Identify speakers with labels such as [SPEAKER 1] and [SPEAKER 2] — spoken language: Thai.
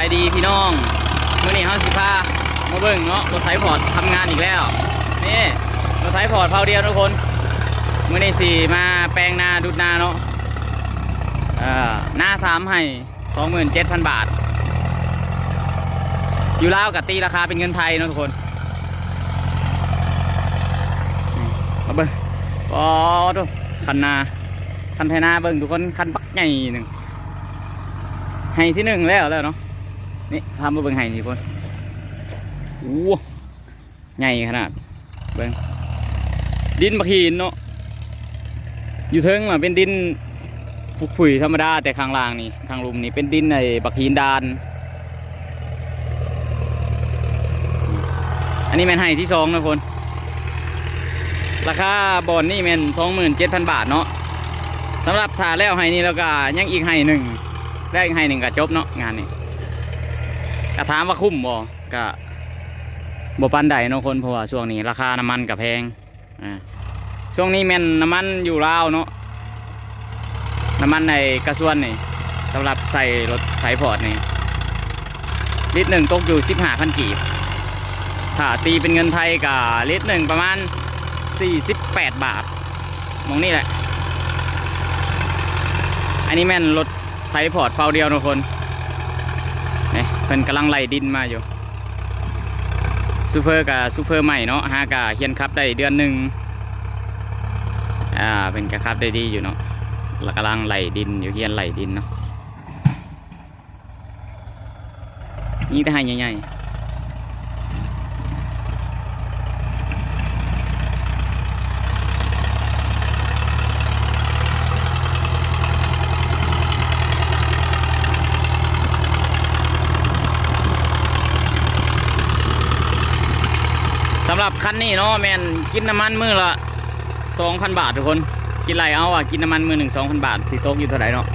[SPEAKER 1] ายดีพี่น้องเมื่อนี้เฮาสิพามาเบิ่งเนาะรถไถพอร์ตทำงานอีกแล้วนี่รถไถพอร์ตเผาเดียวทุกคนเมื่อนี้สิมาแปลงนาดุดนาเนาะอ่อหน้าสามให้สองหมื่นเจ็ดพันบาท อยู่ลาวกับตีราคาเป็นเงินไทยเนาะทุกคนมาเบิ่งปอดูคันนาคันไทยนาเบิ่งทุกคนคันบักใหญ่หนึ่งไห้ที่หนึ่งแล้วแล้วเนาะ นี่พามาเบิ่งไห้นี่คนโอ้ใหญ่ขนาดเบิ่งดินบักหินเนาะอยู่เทิงมาเป็นดินผุกผุยธรรมดาแต่ข้างล่างนี่ข้างลุมนี่เป็นดินไอ้บักหินดาน อันนี้แมนไห้ที่สองนะคน ราคาบอนนี่แมนสองหมื่นเจ็ดพันบาทเนาะสำหรับถ่าแล้วไห้นี่แล้วก็ยังอีกไห้หนึ่งได้ให้หนึ่งก็จบเนาะงานนี้ ก็ถามว่าคุ้มบ่ก็บ่ปันใดเนาะคนเพราะว่าช่วงนี้ราคาน้ำมันก็แพงอ่าช่วงนี้แม่นน้ำมันอยู่ลาวเนาะน้ำมันในกระส่วนนี่สำหรับใส่รถไถพอร์ตนี่ลิตรหนึ่งตกอยู่สิบห้าพันกีบถ้าตีเป็นเงินไทยก็ลิตรหนึ่งประมาณสี่สิบแปดบาท มองนี่แหละ อันนี้แม่นรถไทพอร์ตเฝ้าเดียวทุคน นี่เพิ่นกำลังไล่ดินมาอยู่ซูเฟอร์กับซูเฟอร์ใหม่เนาะฮากะเฮียนครับได้เดือนหนึ่งอ่าเป็นกระครับได้ดีอยู่เนาะแล้วกำลังไล่ดินอยู่เฮียนไล่ดินเนาะนี่แต่ให้ใหญ่ๆ สำหรับคันนี้เนาะแมนกินน้ำมันมือละสองพันบาททุกคน กินไรเอาอะกินน้ำมันมือหนึ่งสองพันบาทสีโต๊กอยู่เท่าไหร่เนาะ